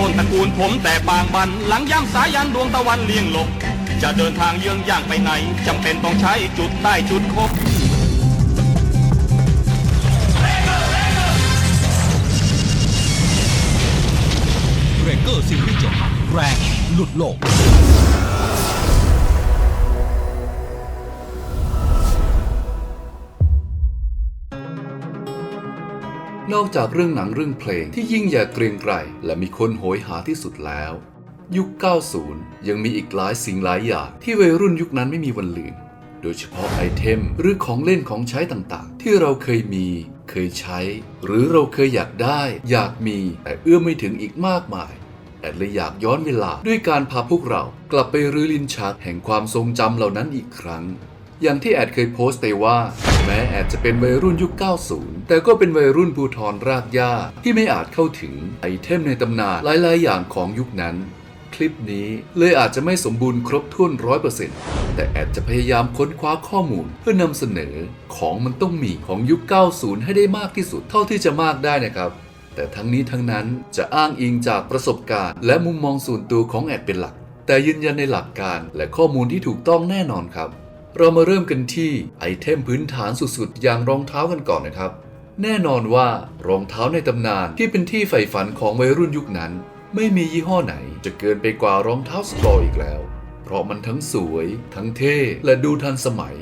ต้นตระกูลผมแต่บางบัน หลังย่ำสายันดวงตะวันเลี่ยงหลบ จะเดินทางเยื้องย่างไปไหนจำเป็นต้องใช้จุดใต้จุดคบเบรกเกอร์ซีรีส์เจ็ดแรงหลุดโลก นอกจากเรื่องหนังเรื่องเพลงที่ยิ่งใหญ่เกรียงไกรและมีคนโหยหาที่สุดแล้ว ยุค 90 ยังมีอีกหลายสิ่งหลายอย่าง ที่วัยรุ่นยุคนั้นไม่มีวันลืม โดยเฉพาะไอเทมหรือของเล่นของใช้ต่างๆ ที่เราเคยมี เคยใช้ หรือเราเคยอยากได้ อยากมีแต่เอื้อมไม่ถึงอีกมากมายแอดเลยอยากย้อนเวลาด้วยการพาพวกเรากลับไปรื้อลินชักแห่งความทรงจำเหล่านั้นอีกครั้ง อย่างที่แอดเคยโพสต์ไปว่า แม้แอดจะเป็นวัยรุ่นยุค 90 แต่ก็เป็นวัยรุ่นภูทรรากหญ้าที่ไม่อาจเข้าถึงไอเทมในตำนานหลาย ๆ อย่างของยุคนั้น คลิปนี้เลยอาจจะไม่สมบูรณ์ครบถ้วนร้อยเปอร์เซ็นต์แต่แอดจะพยายามค้นคว้าข้อมูลเพื่อนำเสนอของมันต้องมีของยุค 90 ให้ได้มากที่สุดเท่าที่จะมากได้นะครับแต่ทั้งนี้ทั้งนั้นจะอ้างอิงจากประสบการณ์ และมุมมองส่วนตัวของแอดเป็นหลัก แต่ยืนยันในหลักการและข้อมูลที่ถูกต้องแน่นอนครับ เรามาเริ่มกันที่ไอเทมพื้นฐานสุดๆ อย่างรองเท้ากันก่อนนะครับ แน่นอนว่ารองเท้าในตำนานที่เป็นที่ใฝ่ฝันของวัยรุ่นยุคนั้น ไม่มียี่ห้อไหนจะเกินไปกว่ารองเท้าสกอร์อีกแล้ว เพราะมันทั้งสวย ทั้งเท่และดูทันสมัย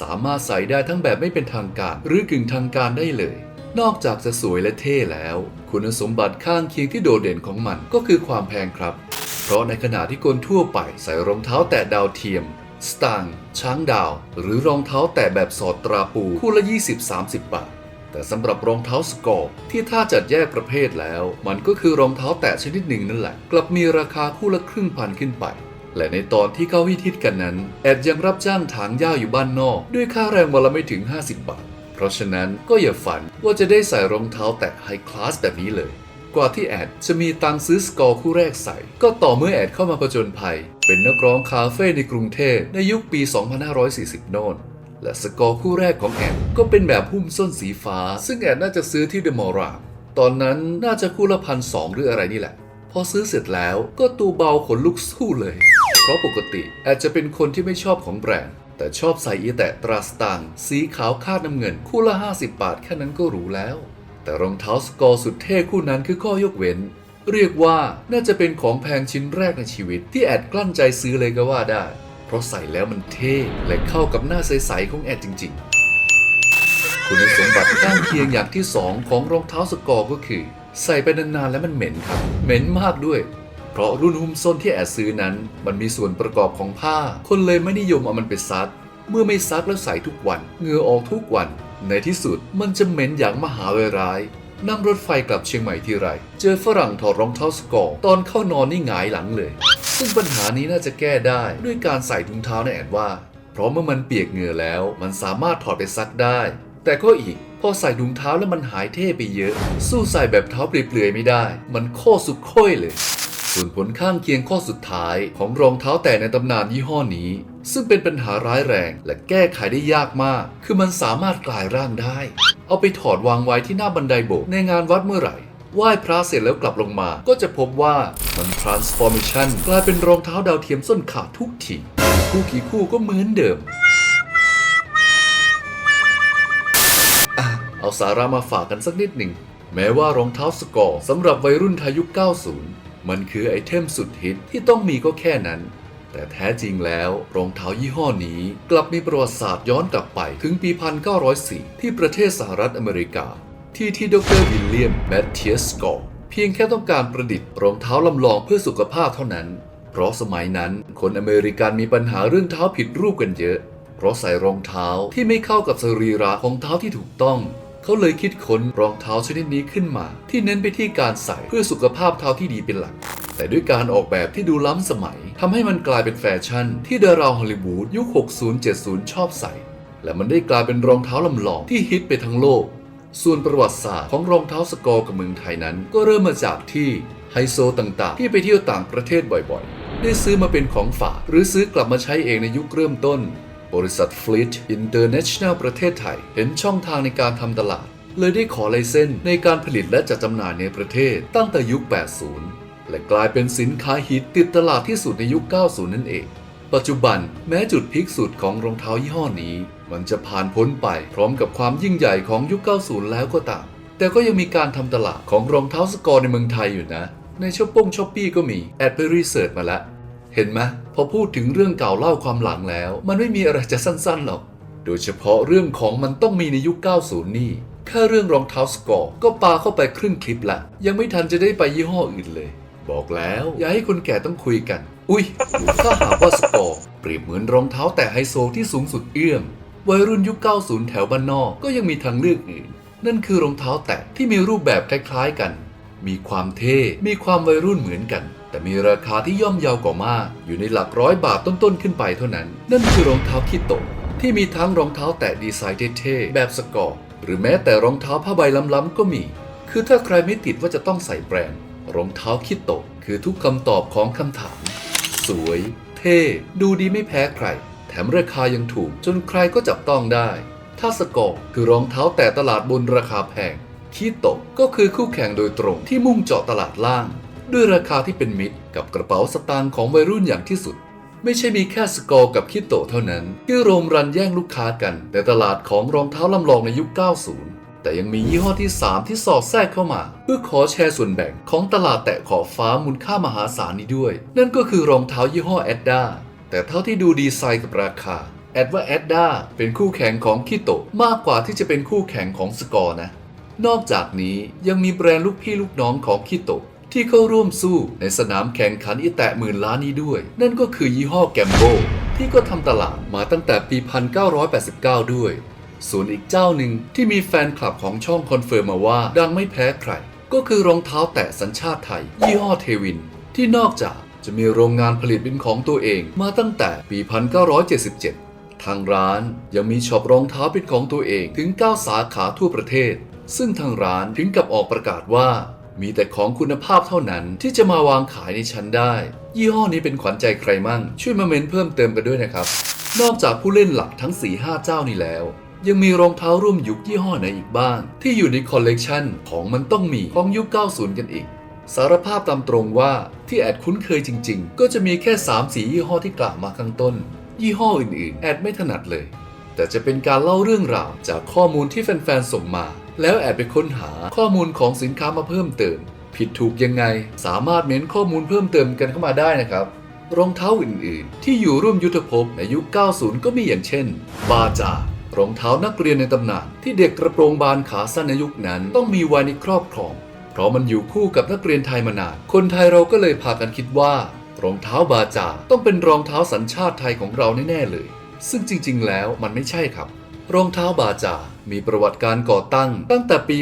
สามารถใส่ได้ทั้งแบบไม่เป็นทางการ หรือกึ่งทางการได้เลย นอกจากจะสวยและเท่แล้ว คุณสมบัติข้างเคียงที่โดดเด่นของมันก็คือความแพงครับ เพราะในขณะที่คนทั่วไปใส่รองเท้าแตะดาวเทียม สตางค์ช้างดาว หรือรองเท้าแตะแบบสอดตราปูคู่ละ 20-30 บาท แต่สำหรับรองเท้าสกอร์ที่ถ้าจัดแยกประเภทแล้ว มันก็คือรองเท้าแตะชนิดหนึ่งนั่นแหละ กลับมีราคาคู่ละครึ่งพันขึ้นไป และในตอนที่เขาฮิตกันนั้น แอดยังรับจ้างถางหญ้าอยู่บ้านนอก ด้วยค่าแรงวันละไม่ถึง 50 บาท เพราะฉะนั้นก็อย่าฝันว่าจะได้ใส่รองเท้าแตะไฮคลาสแบบนี้เลย กว่าที่แอดจะมีตังซื้อสกอร์คู่แรกใส่ ก็ต่อเมื่อแอดเข้ามาผจญภัย เป็นนักร้องคาเฟ่ในกรุงเทพในยุคปี 2540 โน่น และสกอร์คู่แรกของแอดก็เป็นแบบหุ้มส้นสีฟ้า ซึ่งแอดน่าจะซื้อที่เดอะมอลล์รามตอนนั้นน่าจะคู่ละพันสองหรืออะไรนี่แหละ พอซื้อเสร็จแล้วก็ตูเบาขนลุกสู้เลย เพราะปกติแอดจะเป็นคนที่ไม่ชอบของแบรนด์แต่ชอบใส่อีแตะตราสตางสีขาวคาดน้ำเงิน คู่ละ 50 บาทแค่นั้นก็หรู้แล้ว แต่รองเท้าสกอร์สุดเท่คู่นั้นคือข้อยกเว้น เรียกว่าน่าจะเป็นของแพงชิ้นแรกในชีวิต ที่แอดกลั้นใจซื้อเลยก็ว่าได้ เพราะใส่แล้วมันเท่และเข้ากับหน้าใสๆของแอดจริง ๆ คุณสมบัติข้างเคียงอย่างที่ 2 ของรองเท้าสกอร์ก็คือ ใส่ไปนานๆแล้วมันเหม็นครับ เหม็นมากด้วย เพราะรุ่นหุ้มส้นที่แอดซื้อนั้น มันมีส่วนประกอบของผ้า คนเลยไม่นิยมเอามันไปซักเมื่อไม่ซักแล้วใส่ทุกวันเหงื่อออกทุกวัน ในที่สุดมันจะเหม็นอย่างมหาเวร้าย นั่งรถไฟกลับเชียงใหม่ทีไร เจอฝรั่งถอดรองเท้าสกอร์ตอนเข้านอนนี่หงายหลังเลย ซึ่งปัญหานี้น่าจะแก้ได้ด้วยการใส่ถุงเท้าในแอดว่า เพราะเมื่อมันเปียกเหงื่อแล้ว มันสามารถถอดไปซักได้ แต่ก็อีกพอใส่ถุงเท้าแล้วมันหายเท่ไปเยอะ สู้ใส่แบบเท้าเปลือยๆไม่ได้ มันโค้สุดโค่อยเลย ส่วนผลข้างเคียงข้อสุดท้ายของรองเท้าแตะในตำนานยี่ห้อนี้ ซึ่งเป็นปัญหาร้ายแรงและแก้ไขได้ยากมาก คือมันสามารถกลายร่างได้ เอาไปถอดวางไว้ที่หน้าบันไดโบสถ์ในงานวัดเมื่อไหร่ไหว้พระเสร็จแล้วกลับลงมา ก็จะพบว่ามัน transformation กลายเป็นรองเท้าดาวเทียมส้นขาดทุกทีคู่กี่คู่ก็เหมือนเดิมเอาสาระมาฝากกันสักนิดหนึ่ง แม้ว่ารองเท้าสกอร์สำหรับวัยรุ่นทยยุค 90 มันคือไอเทมสุดฮิตที่ต้องมีก็แค่นั้น แต่แท้จริงแล้วรองเท้ายี่ห้อนี้ กลับมีประวัติศาสตร์ย้อนกลับไปถึงปี 1904 ที่ประเทศสหรัฐอเมริกา ที่ที่ดรวิลเลียมแมทเทียสกอร์เพียงแค่ต้องการประดิษฐ์รองเท้าลำลองเพื่อสุขภาพเท่านั้น เพราะสมัยนั้นคนอเมริกันมีปัญหาเรื่องเท้าผิดรูปกันเยอะ เพราะใส่รองเท้าที่ไม่เข้ากับสรีระของเท้าที่ถูกต้อง เขาเลยคิดค้นรองเท้าชนิดนี้ขึ้นมา ที่เน้นไปที่การใส่เพื่อสุขภาพเท้าที่ดีเป็นหลัก แต่ด้วยการออกแบบที่ดูล้ำสมัยทำให้มันกลายเป็นแฟชั่น ที่ดาราฮอลลีวูดยุค 60-70 ชอบใส่ และมันได้กลายเป็นรองเท้าลำลองที่ฮิตไปทั้งโลก ส่วนประวัติศาสตร์ของรองเท้าสกอร์กับเมืองไทยนั้น ก็เริ่มมาจากที่ไฮโซต่างๆ ที่ไปเที่ยวต่างประเทศบ่อยๆ ได้ซื้อมาเป็นของฝากหรือซื้อกลับมาใช้เองในยุคเริ่มต้น บริษัท Fleet International ประเทศไทย เห็นช่องทางในการทำตลาด เลยได้ขอไลเส้นในการผลิตและจัดจำหน่ายในประเทศตั้งแต่ยุค 80 และกลายเป็นสินค้าฮิตติดตลาดที่สุดในยุค 90 นั่นเองปัจจุบันแม้จุดพีคสุดของรองเท้ายี่ห้อนี้ มันจะผ่านพ้นไปพร้อมกับความยิ่งใหญ่ของยุค 90 แล้วก็ตาม แต่ก็ยังมีการทำตลาดของรองเท้าสกอร์ในเมืองไทยอยู่นะ ในช้อปปงช้อปปี้ก็มี แอดไปรีเสิร์ชมาแล้วเห็นไหม พอพูดถึงเรื่องเก่าเล่าความหลังแล้ว มันไม่มีอะไรจะสั้นๆหรอก โดยเฉพาะเรื่องของมันต้องมีในยุค 90 นี่ แค่เรื่องรองเท้าสกอร์ก็ปาเข้าไปครึ่งคลิปละ ยังไม่ทันจะได้ไปยี่ห้ออื่นเลย บอกแล้วอย่าให้คนแก่ต้องคุยกัน อุ้ยถ้าหากว่าสกอร์เปรียบเหมือนรองเท้าแตะไฮโซที่สูงสุดเอื้อม วัยรุ่นยุค 90 แถวบ้านนอกก็ยังมีทางเลือกอื่น นั่นคือรองเท้าแตะที่มีรูปแบบคล้ายๆกัน มีความเท่ มีความวัยรุ่นเหมือนกัน แต่มีราคาที่ย่อมเยาวกว่ามาก อยู่ในหลักร้อยบาทต้นๆขึ้นไปเท่านั้น นั่นคือรองเท้าคิโตะที่มีทั้งรองเท้าแตะดีไซน์เท่ๆแบบสกอร์หรือแม้แต่รองเท้าผ้าใบล้ำๆก็มี คือถ้าใครไม่ติดว่าจะต้องใส่แบรนด์ รองเท้าคิโตะคือทุกคำตอบของคำถาม สวย เท่ ดูดีไม่แพ้ใคร แถมราคายังถูกจนใครก็จับต้องได้ ถ้าสกอร์คือรองเท้าแต่ตลาดบนราคาแพง คิโตะก็คือคู่แข่งโดยตรงที่มุ่งเจาะตลาดล่าง ด้วยราคาที่เป็นมิตรกับกระเป๋าสตางค์ของวัยรุ่นอย่างที่สุด ไม่ใช่มีแค่สกอร์กับคิโตะเท่านั้น ที่โรมรันแย่งลูกค้ากันในตลาดของรองเท้าลำลองในยุค 90 แต่ยังมียี่ห้อที่ 3 ที่สอดแทรกเข้ามา เพื่อขอแชร์ส่วนแบ่งของตลาดแตะขอบฟ้ามูลค่ามหาศาลนี้ด้วย นั่นก็คือรองเท้ายี่ห้อแอดดาแต่เท่าที่ดูดีไซน์กับราคาแอดว่าแอดดาเป็นคู่แข่งของคิโตะมากกว่าที่จะเป็นคู่แข่งของสกอร์นะ นอกจากนี้ยังมีแบรนด์ลูกพี่ลูกน้องของคิโตะที่เข้าร่วมสู้ในสนามแข่งขันอีแตะหมื่นล้านนี้ด้วย นั่นก็คือยี่ห้อแกมโบที่ก็ทำตลาดมาตั้งแต่ปี 1989 ด้วย ส่วนอีกเจ้าหนึ่งที่มีแฟนคลับของช่องคอนเฟิร์มมาว่าดังไม่แพ้ใคร ก็คือรองเท้าแตะสัญชาติไทย ยี่ห้อเทวิน ที่นอกจากจะมีโรงงานผลิตเป็นของตัวเองมาตั้งแต่ปี 1977 ทางร้านยังมีช็อปรองเท้าเป็นของตัวเองถึง 9 สาขาทั่วประเทศ ซึ่งทางร้านถึงกับออกประกาศว่า มีแต่ของคุณภาพเท่านั้นที่จะมาวางขายในชั้นได้ ยี่ห้อนี้เป็นขวัญใจใครมั่ง ช่วยมาเมนเพิ่มเติมกันด้วยนะครับ นอกจากผู้เล่นหลักทั้ง 4-5 เจ้านี้แล้ว ยังมีรองเท้าร่วมยุคยี่ห้อไหนอีกบ้าง ที่อยู่ในคอลเลกชันของมันต้องมีของยุค 90 กันอีกสารภาพตามตรงว่าที่แอดคุ้นเคยจริง ๆ ก็จะมีแค่ 3 สียี่ห้อที่กล่าวมาข้างต้น ยี่ห้ออื่นๆ แอดไม่ถนัดเลย แต่จะเป็นการเล่าเรื่องราวจากข้อมูลที่แฟนๆ ส่งมา แล้วแอบไปค้นหาข้อมูลของสินค้ามาเพิ่มเติม ผิดถูกยังไง สามารถเม้นข้อมูลเพิ่มเติมกันเข้ามาได้นะครับ รองเท้าอื่นๆ ที่อยู่ร่วมยุทธภพในยุค 90 ก็มีอย่างเช่น บาจารองเท้านักเรียนในตำนานที่เด็กกระโปรงบานขาสั้นในยุคนั้นต้องมีไว้ในครอบครอง เพราะมันอยู่คู่กับนักเรียนไทยมานาน คนไทยเราก็เลยพากันคิดว่ารองเท้าบาจาต้องเป็นรองเท้าสัญชาติไทยของเราแน่ๆเลย ซึ่งจริง ๆ แล้วมันไม่ใช่ครับ รองเท้าบาจา มีประวัติการก่อตั้งตั้งแต่ปี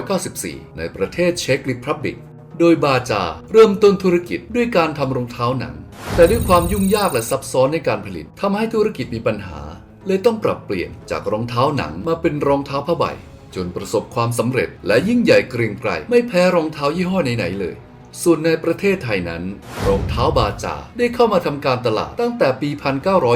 1894 ในประเทศเช็กริพับลิก โดยบาจาเริ่มต้นธุรกิจด้วยการทำรองเท้าหนัง แต่ด้วยความยุ่งยากและซับซ้อนในการผลิตทำให้ธุรกิจมีปัญหา เลยต้องปรับเปลี่ยนจากรองเท้าหนังมาเป็นรองเท้าผ้าใบ จนประสบความสำเร็จและยิ่งใหญ่เกรียงไกรไม่แพ้รองเท้ายี่ห้อไหนๆเลยส่วนในประเทศไทยนั้น รองเท้าบาจาได้เข้ามาทำการตลาดตั้งแต่ปี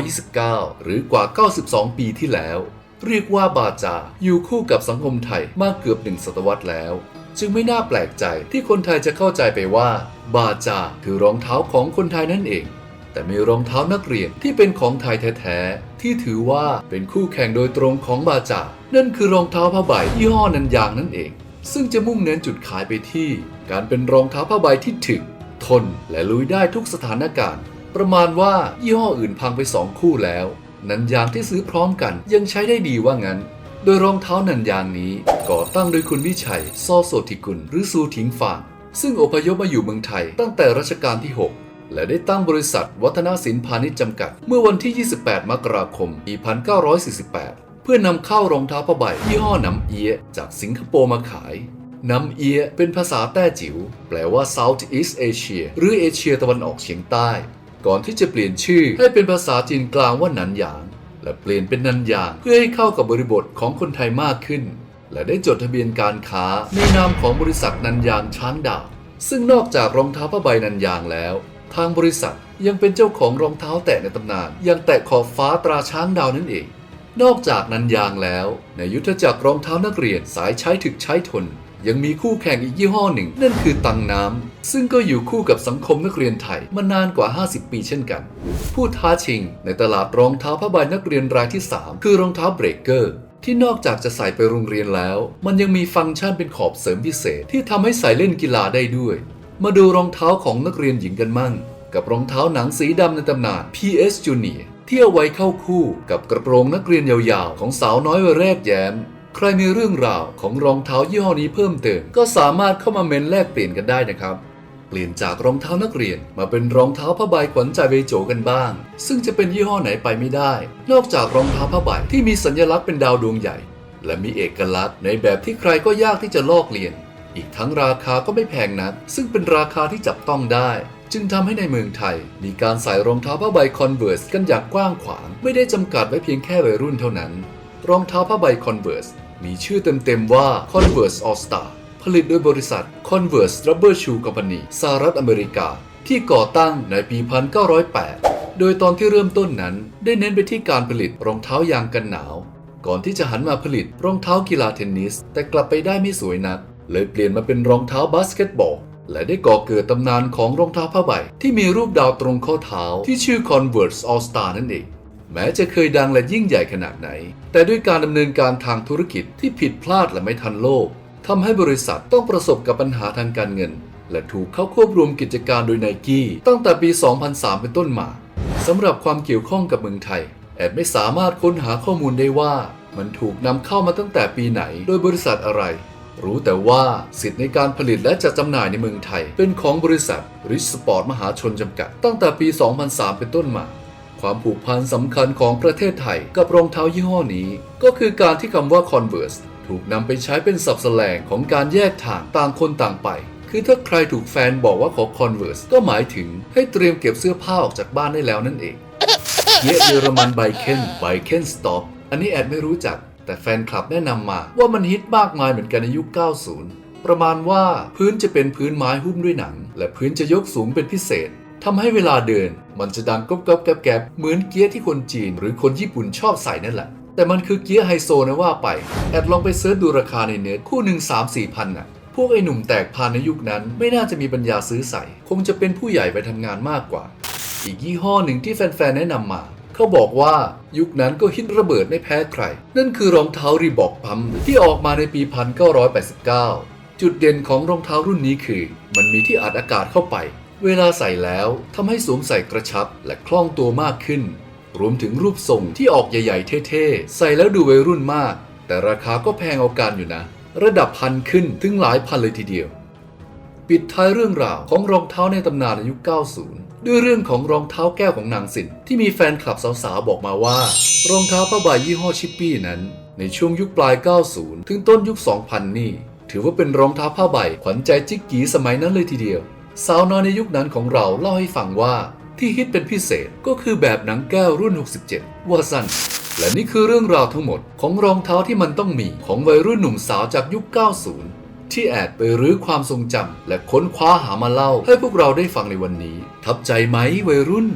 1929 หรือกว่า 92 ปีที่แล้ว เรียกว่าบาจา อยู่คู่กับสังคมไทยมากเกือบหนึ่งศตวรรษแล้ว จึงไม่น่าแปลกใจที่คนไทยจะเข้าใจไปว่า บาจาคือรองเท้าของคนไทยนั่นเอง แต่มีรองเท้านักเรียนที่เป็นของไทยแท้ๆที่ถือว่าเป็นคู่แข่งโดยตรงของบาจา นั่นคือรองเท้าผ้าใบยี่ห้อนันยางนั่นเอง ซึ่งจะมุ่งเน้นจุดขายไปที่ การเป็นรองเท้าผ้าใบที่ถึกทนและลุยได้ทุกสถานการณ์ ประมาณว่ายี่ห้ออื่นพังไปสองคู่แล้ว นันยางที่ซื้อพร้อมกันยังใช้ได้ดีว่างั้น โดยรองเท้านันยางนี้ก่อตั้งโดยคุณวิชัยซอโสติกุลหรือซูถิงฟางซึ่งอพยพมาอยู่เมืองไทยตั้งแต่รัชกาลที่ 6 และได้ตั้งบริษัทวัฒนสินพาณิชย์จำกัด เมื่อวันที่ 28 มกราคมปี1948 เพื่อนำเข้ารองเท้าผ้าใบยี่ห้อนำเอียจากสิงคโปร์มาขายนำเอียเป็นภาษาแต้จิ๋วแปลว่า South East Asia หรือเอเชียตะวันออกเฉียงใต้ ก่อนที่จะเปลี่ยนชื่อให้เป็นภาษาจีนกลางว่าหนันหยาง และเปลี่ยนเป็นนันยางเพื่อให้เข้ากับบริบทของคนไทยมากขึ้น และได้จดทะเบียนการค้าในนามของบริษัทนันยางช้างดาวซึ่งนอกจากรองเท้าผ้าใบนันยางแล้ว ทางบริษัทยังเป็นเจ้าของรองเท้าแตะในตำนานอย่างแตะขอบฟ้าตราช้างดาวนั่นเอง นอกจากนันยางแล้ว ในยุทธจักรรองเท้านักเรียนสายใช้ถึกใช้ทน ยังมีคู่แข่งอีกยี่ห้อหนึ่ง นั่นคือตังน้ำซึ่งก็อยู่คู่กับสังคมนักเรียนไทยมานานกว่า 50 ปีเช่นกัน ผู้ท้าชิง ในตลาดรองเท้าผ้าใบนักเรียนรายที่ 3 คือรองเท้าเบรกเกอร์ที่นอกจากจะใส่ไปโรงเรียนแล้ว มันยังมีฟังก์ชันเป็นขอบเสริมพิเศษที่ทำให้ใส่เล่นกีฬาได้ด้วย มาดูรองเท้าของนักเรียนหญิงกันมั่ง กับรองเท้าหนังสีดำในตำนาน PS Junior ที่เอาไว้เข้าคู่กับกระโปรงนักเรียนยาวๆ ของสาวน้อยวัยแรกแย้ม ใครมีเรื่องราวของรองเท้ายี่ห้อนี้เพิ่มเติม ก็สามารถเข้ามาเมนแลกเปลี่ยนกันได้นะครับ เปลี่ยนจากรองเท้านักเรียนมาเป็นรองเท้าผ้าใบขวัญใจเวโจกันบ้าง ซึ่งจะเป็นยี่ห้อไหนไปไม่ได้ นอกจากรองเท้าผ้าใบที่มีสัญลักษณ์เป็นดาวดวงใหญ่ และมีเอกลักษณ์ในแบบที่ใครก็ยากที่จะลอกเลียน อีกทั้งราคาก็ไม่แพงนัก ซึ่งเป็นราคาที่จับต้องได้จึงทำให้ในเมืองไทย มีการใส่รองเท้าผ้าใบคอนเวิร์สกันอย่างกว้างขวาง ไม่ได้จำกัดไว้เพียงแค่วัยรุ่นเท่านั้น รองเท้าผ้าใบคอนเวิร์สมีชื่อเต็มๆว่า Converse All Star ผลิตโดยบริษัท Converse Rubber Shoe Company สหรัฐอเมริกา ที่ก่อตั้งในปี 1908 โดยตอนที่เริ่มต้นนั้น ได้เน้นไปที่การผลิตรองเท้ายางกันหนาว ก่อนที่จะหันมาผลิตรองเท้ากีฬาเทนนิส แต่กลับไปได้ไม่สวยนัก เลยเปลี่ยนมาเป็นรองเท้าบาสเกตบอลและได้ก่อเกิดตำนานของรองเท้าผ้าใบ ที่มีรูปดาวตรงข้อเท้าที่ชื่อ Converse All Star นั่นเอง แม้จะเคยดังและยิ่งใหญ่ขนาดไหน แต่ด้วยการดำเนินการทางธุรกิจที่ผิดพลาดและไม่ทันโลกทำให้บริษัทต้องประสบกับปัญหาทางการเงิน และถูกเข้าควบรวมกิจการโดยไนกี้ตั้งแต่ปี 2003 เป็นต้นมาสำหรับความเกี่ยวข้องกับเมืองไทย แอดไม่สามารถค้นหาข้อมูลได้ว่า มันถูกนำเข้ามาตั้งแต่ปีไหนโดยบริษัทอะไร รู้แต่ว่าสิทธิ์ในการผลิตและจัดจำหน่ายในเมืองไทย เป็นของบริษัทริชสปอร์ตมหาชนจำกัดตั้งแต่ปี 2003 เป็นต้นมา ความผูกพันสำคัญของประเทศไทยกับรองเท้ายี่ห้อนี้ ก็คือการที่คำว่า Converse ถูกนำไปใช้เป็นศัพท์แสลงของการแยกทางต่างคนต่างไป คือถ้าใครถูกแฟนบอกว่าขอ Converse ก็หมายถึงให้เตรียมเก็บเสื้อผ้าออกจากบ้านได้แล้วนั่นเองเยเยอรมันไบเคนไบเคนสต็อปอันนี้แอดไม่รู้จัก แต่แฟนคลับแนะนำมาว่ามันฮิตมากมายเหมือนกันในยุค 90 ประมาณว่าพื้นจะเป็นพื้นไม้หุ้มด้วยหนัง และพื้นจะยกสูงเป็นพิเศษ ทำให้เวลาเดิน มันจะดังก๊อบก๊อบแกบแกบเหมือนเกียร์ที่คนจีนหรือคนญี่ปุ่นชอบใส่นั่นแหละ แต่มันคือเกียร์ไฮโซนะว่าไปแอดลองไปเสิร์ชดูราคาในเน็ตคู่หนึ่ง3 4พันน่ะพวกไอ้หนุ่มแตกพานในยุคนั้นไม่น่าจะมีปัญญาซื้อใส่ คงจะเป็นผู้ใหญ่ไปทำงานมากกว่า อีกยี่ห้อหนึ่งที่แฟน ๆ แนะนำมา เขาบอกว่ายุคนั้นก็ฮิตระเบิดไม่แพ้ใคร นั่นคือรองเท้ารีบอกพัมที่ออกมาในปี 1989 จุดเด่นของรองเท้ารุ่นนี้คือ มันมีที่อัดอากาศเข้าไป เวลาใส่แล้วทำให้สวมใส่กระชับและคล่องตัวมากขึ้น รวมถึงรูปทรงที่ออกใหญ่ๆเท่ๆ ใส่แล้วดูวัยรุ่นมาก แต่ราคาก็แพงเอาการอยู่นะ ระดับพันขึ้นถึงหลายพันเลยทีเดียว ปิดท้ายเรื่องราวของรองเท้าในตำนานในยุค90 ด้วยเรื่องของรองเท้าแก้วของนางสินที่มีแฟนคลับสาวๆบอกมาว่า รองเท้าผ้าใบยี่ห้อชิปปี้นั้น ในช่วงยุคปลาย 90 ถึงต้นยุค 2000 นี่ ถือว่าเป็นรองเท้าผ้าใบขวัญใจจิกกีสมัยนั้นเลยทีเดียว สาวน้อยในยุคนั้นของเราเล่าให้ฟังว่าที่ฮิตเป็นพิเศษก็คือแบบหนังแก้วรุ่น 67 ว่าสั้น และนี่คือเรื่องราวทั้งหมดของรองเท้าที่มันต้องมีของวัยรุ่นหนุ่มสาวจากยุค 90 ที่แอดไปรื้อความทรงจำและค้นคว้าหามาเล่าให้พวกเราได้ฟังในวันนี้ ทับใจไหมวัยรุ่น